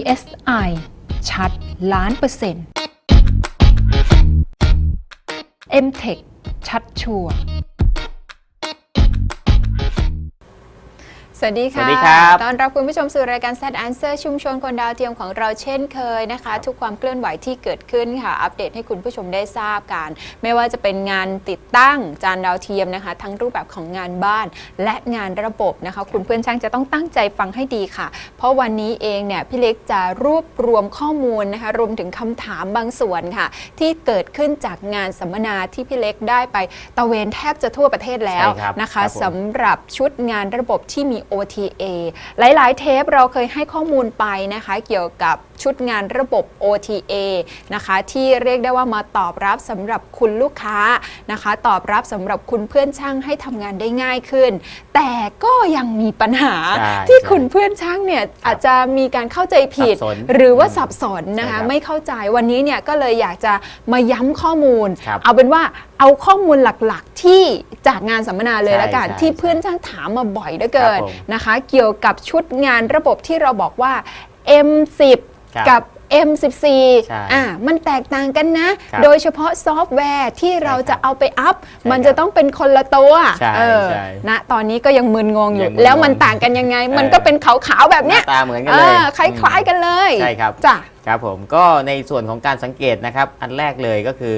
PSI ชัดล้านเปอร์เซ็นต์ MTech ชัดชัวร์ สวัสดีค่ะ สวัสดีครับ ต้อนรับคุณผู้ชมสู่รายการ Set Answer ชุมชนคนดาวเทียมของเราเช่นเคยนะคะ ทุกความเคลื่อนไหวที่เกิดขึ้นค่ะ อัปเดตให้คุณผู้ชมได้ทราบกัน ไม่ว่าจะเป็นงานติดตั้งจานดาวเทียมนะคะ ทั้งรูปแบบของงานบ้านและงานระบบนะคะ คุณเพื่อนช่างจะต้องตั้งใจฟังให้ดีค่ะ เพราะวันนี้เองเนี่ยพี่เล็กจะรวบรวมข้อมูลนะคะ รวมถึงคำถามบางส่วนค่ะ ที่เกิดขึ้นจากงานสัมมนาที่พี่เล็กได้ไปตะเวนแทบจะทั่วประเทศแล้วใช่ครับนะคะครับผมสำหรับชุดงานระบบที่มี OTA หลาย ๆ เทปเราเคยให้ข้อมูลไปนะคะ เกี่ยวกับ ชุดงานระบบ OTA นะคะที่เรียกได้ว่ามาตอบรับสำหรับคุณลูกค้านะคะ ตอบรับสำหรับคุณเพื่อนช่างให้ทำงานได้ง่ายขึ้น แต่ก็ยังมีปัญหาใช่ที่ใช่ คุณเพื่อนช่างเนี่ยอาจจะมีการเข้าใจผิด สับสนหรือว่าอืมสับสนนะคะใช่ครับไม่เข้าใจวันนี้เนี่ยก็เลยอยากจะมาย้ำข้อมูล ครับเอาเป็นว่าเอาข้อมูลหลักๆ ที่จากงานสัมมนาเลยใช่ละกันใช่ที่เพื่อนช่างถามมาบ่อยเหลือเกินครับผม นะคะ เกี่ยวกับชุดงานระบบที่เราบอกว่า M10 ครับกับ M14 ใช่อะมันแตกต่างกันนะ ครับโดยเฉพาะซอฟต์แวร์ที่เราใช่ครับจะเอาไปอัพใช่มันครับจะต้องเป็นคนละตัวใช่เออใช่ณตอนนี้ก็ยังมึนงงอยู่ ยังมึนงงแล้วมันต่างกันยังไงมันเออก็เป็นขาวๆแบบหเนี้น้ายตาเหมือนกันเลยอ่าคล้าย ๆกันเลยใช่ครับ จ้ะ ครับผมก็ในส่วนของการสังเกตนะครับ อันแรกเลยก็คือ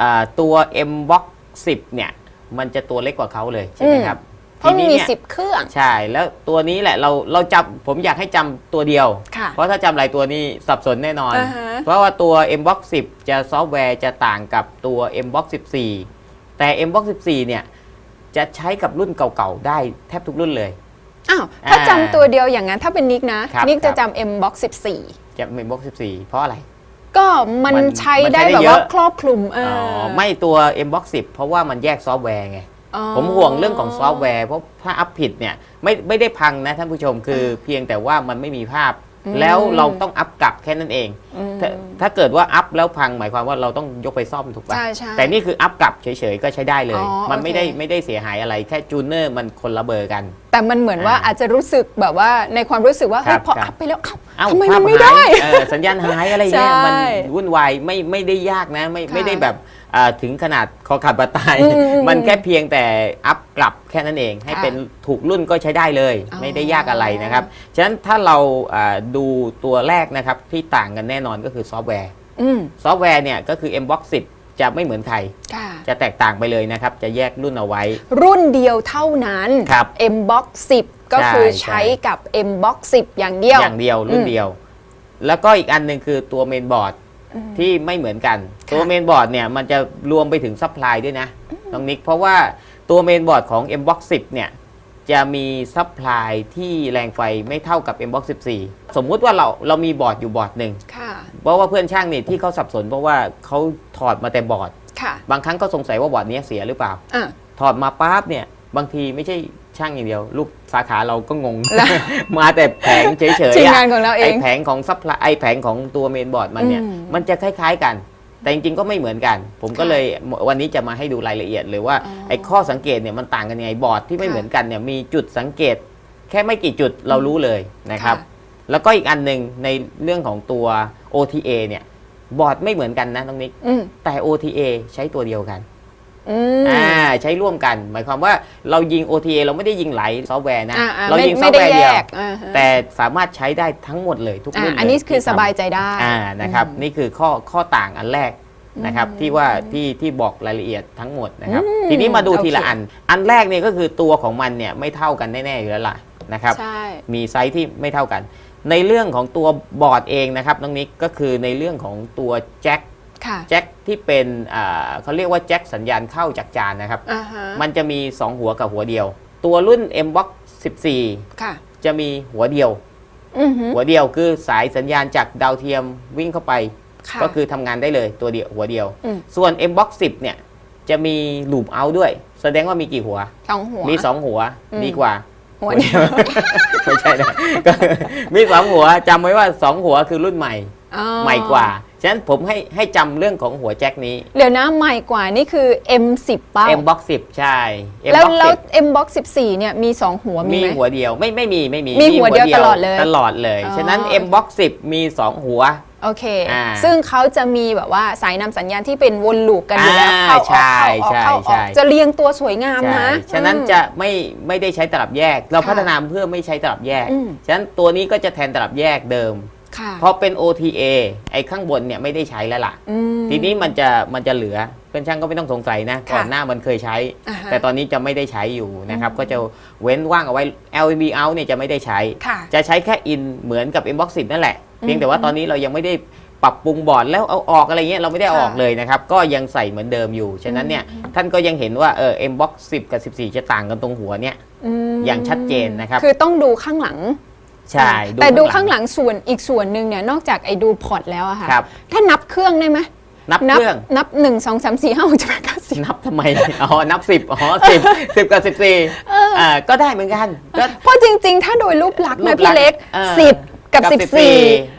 อาตัว M Box 10 เนี่ย มันจะตัวเล็กกว่าเขาเลยใช่ไหมครับ เพราะมีทีนี้ยสิบเครื่อง ใช่ แล้วตัวนี้แหละเราเราจำผมอยากให้จำตัวเดียว ค่ะเพราะถ้าจำหลายตัวนี่สับสนแน่นอน อ่าฮะ เพราะว่าตัว M Box 10 จะซอฟต์แวร์จะต่างกับตัว M Box 14 แต่ M Box 14 เนี่ย จะใช้กับรุ่นเก่าๆ ได้แทบทุกรุ่นเลย อ้าวถ้าอ่าจำตัวเดียวอย่างนั้นถ้าเป็นนิกนะ ครับนิกจะครับ จำ M Box 14 จะ M Box 14 เพราะอะไร ก็มันมันใช้มันได้ใช้ได้แบบเยว่าอะ ครอบคลุมเออ๋อออ ไม่ตัว M Box 10 เพราะว่ามันแยกซอฟต์แวร์ไงอ๋อ ผมห่วงเรื่องของซอฟต์แวร์เพราะถ้าอัพผิดเนี่ยไม่ไม่ได้พังนะท่านผู้ชมคือเพียงแต่ว่ามันไม่มีภาพอืมแล้วเราต้องอัพกลับแค่นั้นเองอืมถ้าถ้าเกิดว่าอัพแล้วพังหมายความว่าเราต้องยกไปซ่อมถูกปะใช่ใช่แต่นี่คืออัพกลับเฉยๆก็ใช้ได้เลยอ๋อมันไม่ได้โอเคไม่ได้เสียหายอะไรแค่จูเนอร์มันคนละเบอร์กัน แต่มันเหมือนว่าอ่าอาจจะรู้สึกแบบว่าในความรู้สึกว่าครัเฮ้ยบพอครับอัพไปแล้วเอ้าเอ้าทำไมภามัพนไม่หาได้ยเออสัญญาณหายอะไรเงี้ยใช่มันวุ่นวายไม่ไม่ได้ยากนะไม่ค่ะไม่ได้แบบอ่า ถึงขนาดคอขาดบาดตายอืมอืมอืมมันแค่เพียงแต่อัพกลับแค่นั้นเอง ให้ค่ะเป็นถูกรุ่นก็ใช้ได้เลย อ๋อ ไม่ได้ยากอะไรนะครับ ฉะนั้นถ้าเราอ่าดูตัวแรกนะครับที่ต่างกันแน่นอนก็คือซอฟต์แวร์ อืมซอฟต์แวร์เนี่ยก็คือ Mbox 10 จะไม่เหมือนใคร ค่ะ จะแตกต่างไปเลยนะครับ จะแยกรุ่นเอาไว้ รุ่นเดียวเท่านั้น ครับ M Box 10 ก็ใช่คือใช่ใช้กับ M Box 10 อย่างเดียว อย่างเดียวรุ่อืนม เดียว แล้วก็อีกอันหนึ่งคือตัวเมนบอร์ดอืม ที่ไม่เหมือนกันค่ะตัวเมนบอร์ดเนี่ยมันจะรวมไปถึงซัพพลายด้วยนะน้องนิกเพราะว่าตัวเมนบอร์ดของ Mbox 10 เนี่ยจะมีซัพพลายที่แรงไฟไม่เท่ากับ Mbox 14 สมมุติว่าเราเรามีบอร์ดอยู่บอร์ดหนึ่งค่ะเพราะว่าเพื่อนช่างนี่ที่เขาสับสนเพราะว่าเขาถอดมาแต่บอร์ดค่ะบางครั้งก็สงสัยว่าบอร์ดนี้เสียหรือเปล่าอะถอดมาปั๊บเนี่ยบางทีไม่ใช่ ช่างอย่างเดียว ลูกสาขาเราก็งงแล้วมาแต่แผงเฉยๆทีมอะงานของเราเอไองแผงของซัพพลายไอแผงของตัวเมนบอร์ดมันเนี่ย อืมมันจะคล้าย ๆกัน แต่จริงๆก็ไม่เหมือนกัน ผมก็ค่ะเลยวันนี้จะมาให้ดูรายละเอียดเลยว่าอ๋อไอ้ข้อสังเกตเนี่ยมันต่างกันยังไงบอร์ดที่ไม่ค่ะเหมือนกันเนี่ยมีจุดสังเกต แค่ไม่กี่จุดเรารู้เลยนะครับ ค่ะ แล้วก็อีกอันหนึ่งในเรื่องของตัว OTA เนี่ยบอร์ดไม่เหมือนกันนะน้องนิก อืมแต่ OTA ใช้ตัวเดียวกัน อืม อ่าใช้ร่วมกัน หมายความว่าเรายิง OTA เราไม่ได้ยิงหลายซอฟต์แวร์นะ อ่าอ่าเราไม่ยิงซอไม่ฟต์ได้แวร์แยเดียวกอ่าฮะ แต่สามารถใช้ได้ทั้งหมดเลยทุกอ่ารุ่นเลยอันนี้คือที่สทำบายใจได้ อ่านะครับอืมนี่คือข้อข้อต่างอันแรกนะครับอืมที่ว่าที่ที่บอกรายละเอียดทั้งหมดนะครับ อืมทีนี้มาดูทีละโอเคอัน อันแรกเนี่ยก็คือตัวของมันเนี่ยไม่เท่ากันแน่ๆอยู่แล้วล่ะนะครับ ใช่ มีไซส์ที่ไม่เท่ากัน ในเรื่องของตัวบอร์ดเองนะครับน้องนิกก็คือในเรื่องของตัวแจ็คค่ะ แจ็คที่เป็นอ่าเขาเรียกว่าแจ็คสัญญาณเข้าจากจานนะครับอ่าฮะมันจะมี 2 หัวกับหัวเดียว ตัวรุ่น M Box 14ค่ะจะมีหัวเดียวอือหือหัวเดียวคือสายสัญญาณจากดาวเทียมวิ่งเข้าไปค่ะก็คือทำงานได้เลยตัวเดียวหัวเดียวอืมส่วน M Box 10เนี่ยจะมีลูปเอาด้วย แสดงว่ามีกี่หัวสองหัว มี2หัวอืมดีกว่าหัวเดียวไม่ใช่นะก็มี2หัวจำไว้ว่า2หัวคือรุ่นใหม่อ๋อใหม่กว่า ฉฉะนั้นผมให้ให้จำเรื่องของหัวแจ็คนี้ เดี๋ยวนะใหม่กว่านี่คือ M10 เป้า M box 10 ใช่ M แล้ว box แล้ว10 M box 14เนี่ยมี 2 หัวมีมีไหม หัวเดียวไม่ไม่มีไม่มีมีหัวเดียวตลอดเลยตลอดเลย อ๋อ ฉะนั้น M box 10 มี 2 หัว โอเค อ่าซึ่งเขาจะมีแบบว่าสายนำสัญญาณที่เป็นวนลูปกันอยู่แล้วอ่าเข้าออกใช่เข้าออกเข้าอใช่อกใช่ จะเรียงตัวสวยงามใช่นะฉะนั้นอืม จะไม่ไม่ได้ใช้ตลับแยก เราค่ะพัฒนาเพื่อไม่ใช้ตลับแยก อืม ฉะนั้นตัวนี้ก็จะแทนตลับแยกเดิม ค่ะพอเป็น OTA ไอ้ข้างบนเนี่ยไม่ได้ใช้แล้วล่ะอืมทีนี้มันจะมันจะเหลือเพื่อนช่างก็ไม่ต้องสงสัยนะค่ะก่อนหน้ามันเคยใช้อ่าฮะแต่ตอนนี้จะไม่ได้ใช้อยู่นะครับ ก็จะเว้นว่างเอาไว้ LV out เนี่ยจะไม่ได้ใช้ค่ะจะใช้แค่ in เหมือนกับ inbox 10นั่นแหละอืมเพียงแต่ว่าตอนนี้เรายังไม่ได้ปรับปรุงบอร์ดแล้วเอาออกอะไรเงี้ยเราไม่ได้เอาออกค่ะเลยนะครับ ก็ยังใส่เหมือนเดิมอยู่ ฉะนั้นเนี่ยท่านก็ยังเห็นว่าเออ inbox 10กับ 14 จะต่างกันตรงหัวเนี่ยมอย่างชัดเจนนะครับ คือต้องดูข้างหลัง ใช่แต่ดูข้างหลังส่วนอีกส่วนหนึ่งเนี่ยนอกจากไอ้ดูพอร์ตแล้วอะค่ะครับ ถ้านับเครื่องได้ไหมนับเครื่อง นับหนึ่งสองสามสี่ห้าหกเจ็ดแปดเก้าสิบ นับทำไม อ๋อ นับ10อ๋อ10 10กับ14อ่าก็ได้เหมือนกันก็ เพราะจริงๆ ถ้าโดยรูปลักษณ์รูนะปลัพี่กษณ์เล็กเออสิบ กับ กับสิบ14สี่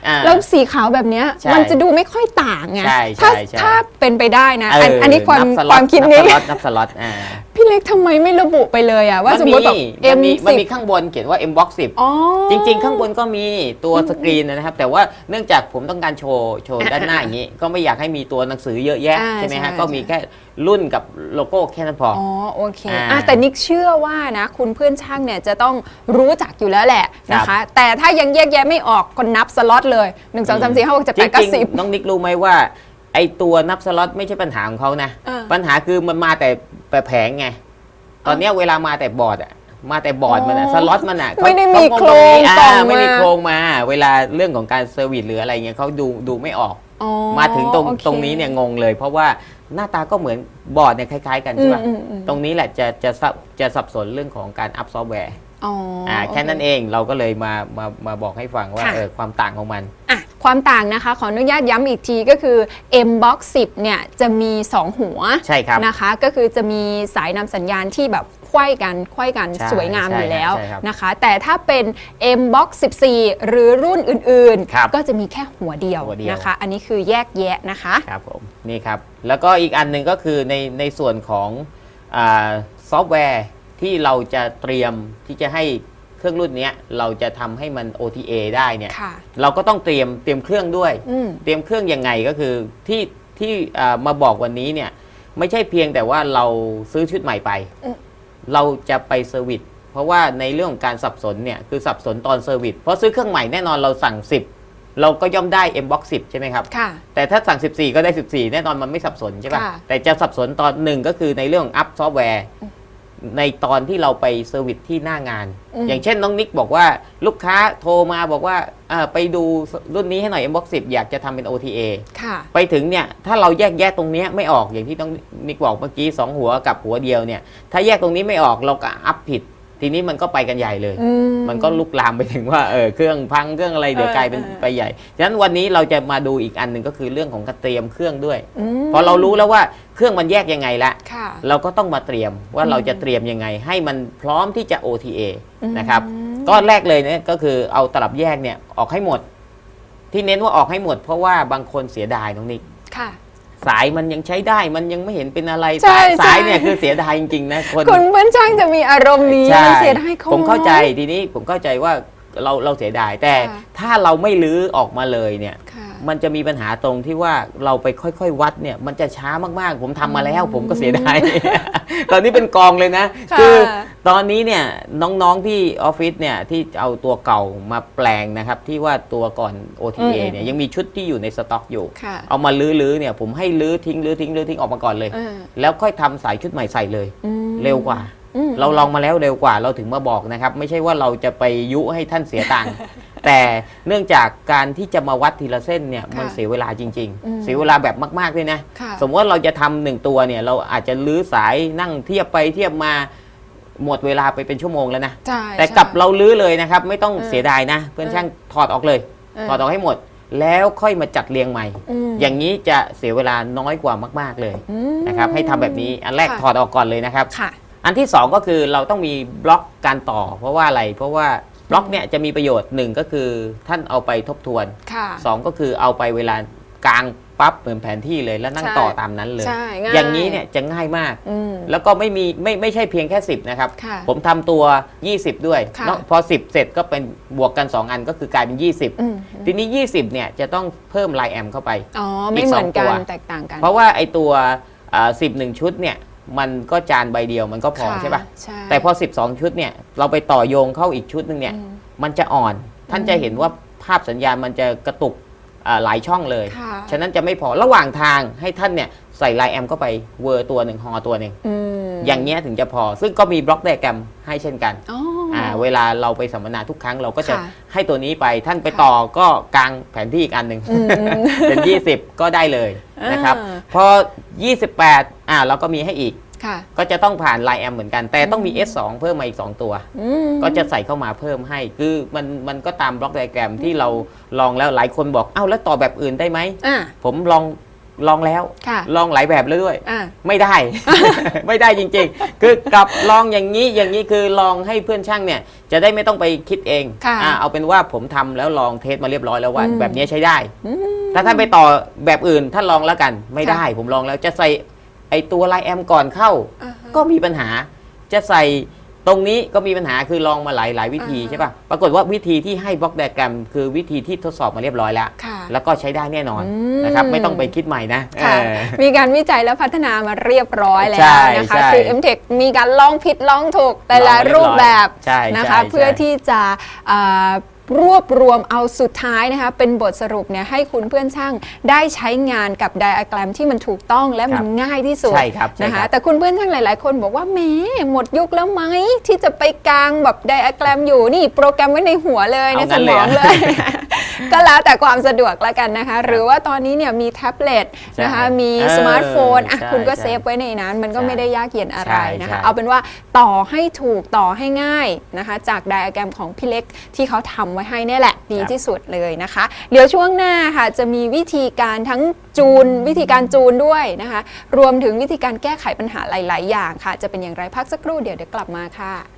อ่าแล้วสีขาวแบบเนี้ยใช่มันจะดูไม่ค่อยต่างไงใช่ใช่ถ้าใช่ ถ้าเป็นไปได้นะเอันอันนี้ความนับสคล็อวาตมคิดนี้ นับสล็อตนับสล็อตอ่าพี่เล็กทำไมไม่ระบุไปเลยอะว่าสมมติแบบ มั M มีมันสิบมีข้างบนเขียนว่า M box 10 อ๋อ จริง ๆ ข้างบนก็มีตัวสกรีนนะครับ แต่ว่าเนื่องจากผมต้องการโชว์โชว์อ่าด้านหน้าอย่างนี้ ก็ไม่อยากให้มีตัวหนังสือเยอะแยะอ่าใช่ไหมฮะใช่ก็มีแค่ รุ่นกับโลโก้แค่นั้นพอออ๋อโอเคอ่าอะแต่นิกเชื่อว่านะ คุณเพื่อนช่างเนี่ยจะต้องรู้จักอยู่แล้วแหละนะครัคะ บ แต่ถ้ายังแยกแยะไม่ออกก็นับสล็อตเลย1 2 3 4 5 6 7 จ8 9ริงๆน้องนิกรู้ไหมว่า ไอตัวนับสล็อตไม่ใช่ปัญหาของเขานะ เออปัญหาคือมันมาแต่แต่แผงไง ตอนเนี้ยเวลามาแต่บอร์ดอะมาแต่บอร์ดมันอะอ๋อสล็อตมันอะเขาไม่ได้มีเขาโครงอ่ากล่องไม่มีมาโครงมา เวลาเรื่องของการเซอร์วิสหรืออะไรเงี้ยเขาดูดูไม่ออกอ๋อมาถึงตรงโอเคตรงนี้เนี่ยงงเลย เพราะว่า หน้าตาก็เหมือนบอร์ดเนี่ยคล้าย ๆ กันใช่ป่ะ อืมอืมอืม ตรงนี้แหละจะจะสับจะสับสนเรื่องของการอัพซอฟต์แวร์ อ๋อออ่าแค่นั้นเองเราก็เลยมามามาบอกให้ฟังว่าค่ะ เออความต่างของมัน อะความต่างนะคะขออนุญาตย้ำอีกทีก็คือ M Box 10เนี่ยจะมี 2 หัวใช่ครับ นะคะ ก็คือจะมีสายนำสัญญาณที่แบบไขว้กันไขว้กันใช่สวยงามใช่อยู่แล้วใช่ครับนะคะ แต่ถ้าเป็น M Box 14 หรือรุ่นอื่นครับๆก็จะมีแค่หัวเดียวหัวเดียว นะคะ อันนี้คือแยกแยะนะคะ ครับผมนี่ครับ แล้วก็อีกอันหนึ่งก็คือในในส่วนของอาซอฟต์แวร์ ที่เราจะเตรียมที่จะให้เครื่องรุ่นเนี้ยเราจะทำให้มัน OTA ได้เนี่ย ค่ะ เราก็ต้องเตรียมเตรียมเครื่องด้วย อืม เตรียมเครื่องยังไงก็คือที่ที่อ่ามาบอกวันนี้เนี่ยไม่ใช่เพียงแต่ว่าเราซื้อชุดใหม่ไป อืม เราจะไปเซอร์วิสเพราะว่าในเรื่องของการสับสนเนี่ยคือสับสนตอนเซอร์วิสเพราะซื้อเครื่องใหม่แน่นอนเราสั่ง 10 เราก็ย่อมได้ M box 10 ใช่ไหมครับ ค่ะ แต่ถ้าสั่ง 14 ก็ได้ 14 แน่นอนมันไม่สับสนใช่ป่ะค่ะ แต่จะสับสนตอนหนึ่งก็คือในเรื่องของอัพซอฟต์แวร์ ในตอนที่เราไปเซอร์วิสที่หน้างาน อืม อย่างเช่นน้องนิกบอกว่าลูกค้าโทรมาบอกว่าอ่าไปดูรุ่นนี้ให้หน่อย M box 10 อยากจะทำเป็น OTA ค่ะ ไปถึงเนี่ยถ้าเราแยกแยะตรงเนี้ยไม่ออกอย่างที่ต้องนิกบอกเมื่อกี้สองหัวกับหัวเดียวเนี่ยถ้าแยกตรงนี้ไม่ออกเราก็อัพผิด ทีนี้มันก็ไปกันใหญ่เลย อื มันก็ลุกลามไปถึงว่าเออเครื่องพังเครื่องอะไรเดี๋ยวเออกลายเป็นเออ ไปใหญ่ฉะนั้นวันนี้เราจะมาดูอีกอันหนึ่งก็คือเรื่องของการเตรียมเครื่องด้วยมพอเรารู้แล้วว่า เครื่องมันแยกยังไงละค่ะ เราก็ต้องมาเตรียมว่าอืมเราจะเตรียมยังไง ให้มันพร้อมที่จะ OTA อืมนะครับก็แรกเลยเนี่ยก็คือเอาตลับแยกเนี่ยออกให้หมด ที่เน้นว่าออกให้หมด เพราะว่าบางคนเสียดายน้องนิกค่ะ สายมันยังใช้ได้มันยังไม่เห็นเป็นอะไรใช่สายใช่ สายเนี่ยคือเสียดายจริงๆนะคน คุณเพื่อนช่างจะมีอารมณ์นี้ใช่มันเสียดายเขาผมเข้าใจน้อยทีนี้ผมเข้าใจว่าเราเราเสียดายแต่ค่ะ ถ้าเราไม่ลื้อออกมาเลยเนี่ย ค่ะ มันจะมีปัญหาตรงที่ว่าเราไปค่อยๆ วัดเนี่ยมันจะช้ามากๆ ผมทำมาแล้ว ผมก็เสียดาย ตอนนี้เป็นกองเลยนะค่ะคือตอนนี้เนี่ยน้องๆที่ออฟฟิศเนี่ยที่เอาตัวเก่ามาแปลงนะครับที่ว่าตัวก่อน OTA เนี่ยยังมีชุดที่อยู่ในสต็อกอยู่ค่ะเอามาลื้อๆเนี่ยผมให้ลื้อทิ้งลื้อทิ้งลื้อทิ้งออกมาก่อนเลยเออแล้วค่อยทำสายชุดใหม่ใส่เลยอืมเร็วกว่าอืม เราลองมาแล้วเร็วกว่าเราถึงมาบอกนะครับ ไม่ใช่ว่าเราจะไปยุให้ท่านเสียตังค์แต่เนื่องจากการที่จะมาวัดทีละเส้นเนี่ยค่ะมันเสียเวลาจริงอืมๆเสียเวลาแบบมากๆด้วยนะค่ะสมมติว่าเราจะทำหนึ่งตัวเนี่ย เราอาจจะลื้อสายนั่งเทียบไปเทียบมาหมดเวลาไปเป็นชั่วโมงแล้วนะใช่แต่ใช่กลับเราลื้อเลยนะครับ ไม่ต้องเออเสียดายนะ เพื่อนเออช่างถอดออกเลยเออถอดออกให้หมด แล้วค่อยมาจัดเรียงใหม่มอย่างนี้จะเสียเวลาน้อยกว่ามาก ๆเลยอืมนะครับ ให้ทำแบบนี้อันแรกค่ะถอดออกก่อนเลยนะครับค่ะ อันที่ 2 ก็คือเราต้องมีบล็อกการต่อ เพราะว่าอะไร เพราะว่าบล็อกเนี่ยจะมีประโยชน์หนึ่งก็คือท่านเอาไปทบทวนค่ะ2ก็คือเอาไปเวลากลางปั๊บเหมือนแผนที่เลยแล้วนั่งใช่ต่อตามนั้นเลย ใช่ง่ายอย่างนี้เนี่ยจะง่ายมาก อืม แล้วก็ไม่มีไม่ไม่ใช่เพียงแค่ 10 นะครับ ค่ะผมทำตัว 20 ด้วยค่ะ เนอะพอ 10 เสร็จก็เป็นบวกกัน 2 อันก็คือกลายเป็น20อืมทีนี้ 20 เนี่ยจะต้องเพิ่มไลน์แอมเข้าไป อ๋อ ไม่เหมือนกันอีกสองตัวแตกต่างกัน เพราะว่าไอตัวสิบหนึ่งชุดเนี่ย มันก็จานใบเดียวมันก็พอค่ะใช่ปะใช่แต่พอ 12 ชุดเนี่ยเราไปต่อโยงเข้าอีกชุดหนึ่งเนี่ย อืมมันจะอ่อน ท่านจะเห็นว่าภาพสัญญาณมันจะกระตุกอ่าหลายช่องเลย ค่ะฉะนั้นจะไม่พอระหว่างทางให้ท่านเนี่ยใส่ไลน์แอมเข้าไปเวอร์ตัวหนึ่งฮอตัวหนึ่งอืมอย่างเงี้ยถึงจะพอ ซึ่งก็มีบล็อกไดอะแกรมให้เช่นกัน อ๋อออ่า เวลาเราไปสัมมนาทุกครั้งเราก็จะค่ะให้ตัวนี้ไปท่านไปค่ะต่อก็กลางแผนที่อีกอันหนึ่งอืมเป็น 20 ก็ได้เลยนะครับอ่า พอ 28อ่าเราก็มีให้อีก ค่ะ ก็จะต้องผ่านไลน์แอมเหมือนกัน แต่ต้องมี S2 เพิ่มมาอีก 2 ตัว อืม ก็จะใส่เข้ามาเพิ่มให้ คือมันมันก็ตามบล็อกไดอะแกรมที่เราลองแล้วหลายคนบอก เอ้าแล้วต่อแบบอื่นได้ไหม อ่า ผมลอง ลองแล้ว ค่ะลองหลายแบบแล้วด้วย อ่า ไม่ได้ ไม่ได้จริงๆ คือกลับลองอย่างนี้อย่างนี้คือลองให้เพื่อนช่างเนี่ย จะได้ไม่ต้องไปคิดเองค่ะอ่าเอาเป็นว่าผมทำแล้วลองเทสมาเรียบร้อยแล้วว่า อืม แบบนี้ใช้ได้ อืม ถ้าท่านไปต่อแบบอื่นท่านลองแล้วกัน ไม่ได้ผมลองแล้วจะใส่ไอตัวไลน์แอมก่อนเข้า อ่าฮะ ก็มีปัญหาจะใส่ตรงนี้ก็มีปัญหาคือลองมาหลายหลายวิธีอ่าฮะ ใช่ป่ะปรากฏว่าวิธีที่ให้บล็อกไดอะแกรมคือวิธีที่ทดสอบมาเรียบร้อยแล้ว ค่ะ แล้วก็ใช้ได้แน่นอนอืมนะครับไม่ต้องไปคิดใหม่นะค่ะเออมีการวิจัยและพัฒนามาเรียบร้อยแล้ใช่วนะคะใช่คือ MTech มีการลองผิดลองถูกแต่ละลองมาเรียบร้อยรูปแบบใช่นะคะใช่เพื่อใช่ที่จะอ่ารวบรวมเอาสุดท้ายนะคะเป็นบทสรุปเนี่ยให้คุณเพื่อนช่างได้ใช้งานกับไดอะแกรมที่มันถูกต้องและมันง่ายที่สุดใช่ครับใช่นะครัคะบแต่คุณเพื่อนช่างหลาย ๆ คนบอกว่าแหมหมดยุคแล้วไหมที่จะไปกลางแบบไดอะแกรมอยู่นี่โปรแกรมไว้ในหัวเลยในเอาสงั้นมเลยองเหรอเลย ก็แล้วแต่ความสะดวกแล้วกันนะคะ หรือว่าตอนนี้เนี่ยมีแท็บเล็ตนะคะใช่มีเออสมาร์ทโฟนอะใช่คุณก็ใช่เซฟไว้ในนั้น มันก็ใช่ไม่ได้ยากเย็นอะไรใช่นะคะใช่เอาเป็นว่าต่อให้ถูกต่อให้ง่ายนะคะ จากไดอะแกรมของพี่เล็กที่เขาทำไว้ให้เนี่ยแหละ ดีที่สุดเลยนะคะ เดี๋ยวช่วงหน้าค่ะจะมีวิธีการทั้งจูน วิธีการจูนด้วยนะคะ รวมถึงวิธีการแก้ไขปัญหาหลาย ๆ อย่างค่ะ จะเป็นอย่างไรพักสักครู่เดี๋ยวเดี๋ยวกลับมาค่ะ